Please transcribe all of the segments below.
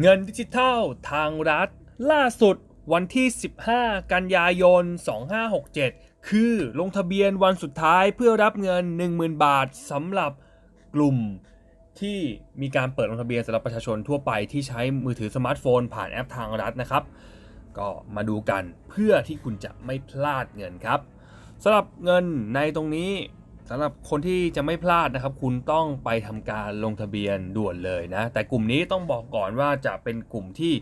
เงินดิจิทัลทางรัฐ ล่าสุดวันที่ 15 กันยายน 2567 คือลงทะเบียนวันสุดท้ายเพื่อรับเงิน 10,000 บาทสำหรับกลุ่มที่มีการเปิดลงทะเบียนสำหรับประชาชนทั่วไปที่ใช้มือถือสมาร์ทโฟน ผ่านแอปทางรัฐนะครับ ก็มาดูกันเพื่อที่คุณจะไม่พลาดเงินครับสำหรับเงินในตรงนี้ สำหรับคนที่จะไม่พลาดนะครับ คุณต้องไปทำการลงทะเบียนด่วนเลยนะ แต่กลุ่มนี้ต้องบอกก่อนว่าจะเป็นกลุ่มที่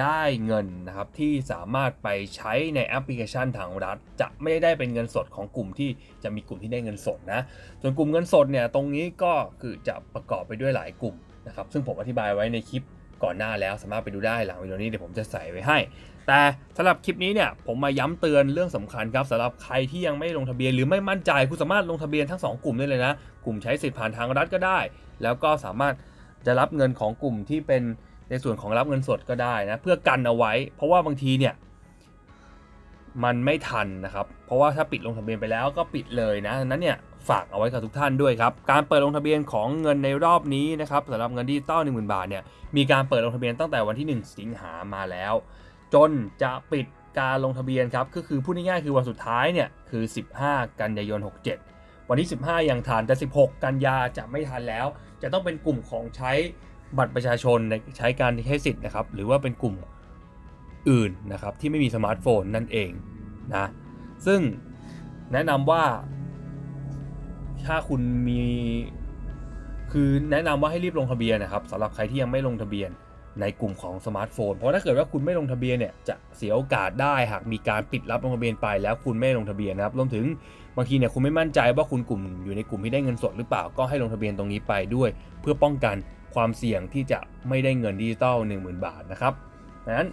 ได้เงินนะครับที่สามารถไปใช้ในแอปพลิเคชันทางรัฐ จะไม่ได้เป็นเงินสดของกลุ่มที่จะมีกลุ่มที่ได้เงินสดนะส่วนกลุ่มเงินสดเนี่ยตรงนี้ก็คือจะประกอบไปด้วยหลายกลุ่มนะครับซึ่งผมอธิบายไว้ในคลิป ก่อนหน้าแล้วสามารถไปดูได้หลังวิดีโอนี้เดี๋ยวผมจะใส่ไว้ให้ แต่สำหรับคลิปนี้เนี่ยผมมาย้ำเตือนเรื่องสำคัญครับสำหรับใครที่ยังไม่ลงทะเบียนหรือไม่มั่นใจคุณสามารถลงทะเบียนทั้ง 2 กลุ่มได้เลยนะ กลุ่มใช้สิทธิ์ผ่านทางรัฐก็ได้ แล้วก็สามารถจะรับเงินของกลุ่มที่เป็นในส่วนของรับเงินสดก็ได้นะเพื่อกันเอาไว้ เพราะว่าบางทีเนี่ย มันไม่ทันนะครับ เพราะว่าถ้าปิดลงทะเบียนไปแล้วก็ปิดเลยนะดังนั้นเนี่ยฝากเอาไว้กับทุกท่านด้วยครับ การเปิดลงทะเบียนของเงินในรอบนี้นะครับสำหรับเงินดิจิตอล10,000 บาทเนี่ยมีการเปิดลงทะเบียนตั้งแต่วันที่ 1 สิงหามาแล้ว จนจะปิดการลงทะเบียนครับก็คือพูดง่ายๆคือวันสุดท้ายเนี่ยคือ 15 กันยายน 67 วันที่ 15 ยังทันแต่ 16 กันยาจะไม่ทันแล้ว จะต้องเป็นกลุ่มของใช้บัตรประชาชนใช้การใช้สิทธิ์นะครับหรือว่าเป็นกลุ่ม อื่นนะครับที่ไม่มีสมาร์ทโฟนนั่นเองนะซึ่งแนะนำว่าถ้าคุณมีคือแนะนำว่าให้รีบลงทะเบียนนะครับสำหรับใครที่ยังไม่ลงทะเบียนในกลุ่มของสมาร์ทโฟน เพราะถ้าเกิดว่าคุณไม่ลงทะเบียนเนี่ยจะเสียโอกาสได้หากมีการปิดรับลงทะเบียนไปแล้วคุณไม่ลงทะเบียนนะครับรวมถึงบางทีเนี่ยคุณไม่มั่นใจว่าคุณกลุ่มอยู่ในกลุ่มที่ได้เงินสดหรือเปล่าก็ให้ลงทะเบียนตรงนี้ไปด้วย เพื่อป้องกันความเสี่ยงที่จะไม่ได้เงินดิจิตอล10,000 บาทนะครับดังนั้น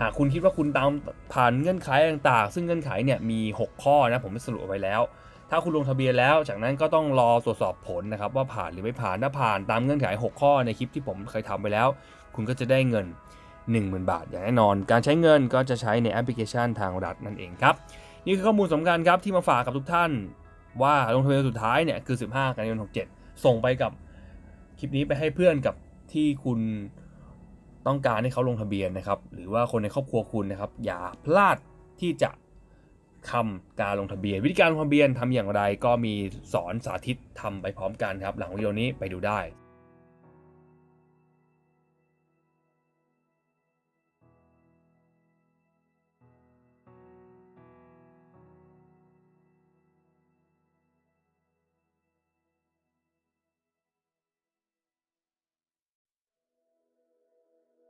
หากคุณคิดว่าคุณตามผ่านเงื่อนไขต่างๆ ซึ่งเงื่อนไขเนี่ยมี 6 ข้อนะผมได้สรุปไว้แล้ว ถ้าคุณลงทะเบียนแล้ว จากนั้นก็ต้องรอตรวจสอบผลนะครับว่าผ่านหรือไม่ผ่านถ้าผ่านตามเงื่อนไข 6 ข้อในคลิปที่ผมเคยทำไปแล้ว คุณก็จะได้เงิน 10,000 บาท อย่างแน่นอน การใช้เงินก็จะใช้ในแอปพลิเคชันทางรัฐนั่นเองครับนี่คือข้อมูลสำคัญครับที่มาฝากกับทุกท่าน ว่าลงทะเบียนสุดท้ายเนี่ยคือ 15 กันยายน67 ส่งไปกับคลิปนี้ไปให้เพื่อนกับที่คุณ ต้องการให้เขาลงทะเบียนนะครับ หรือว่าคนในครอบครัวคุณนะครับ อย่าพลาดที่จะทำการลงทะเบียน วิธีการลงทะเบียนทำอย่างไรก็มีสอนสาธิตทำไปพร้อมกันครับ หลังวิดีโอนี้ไปดูได้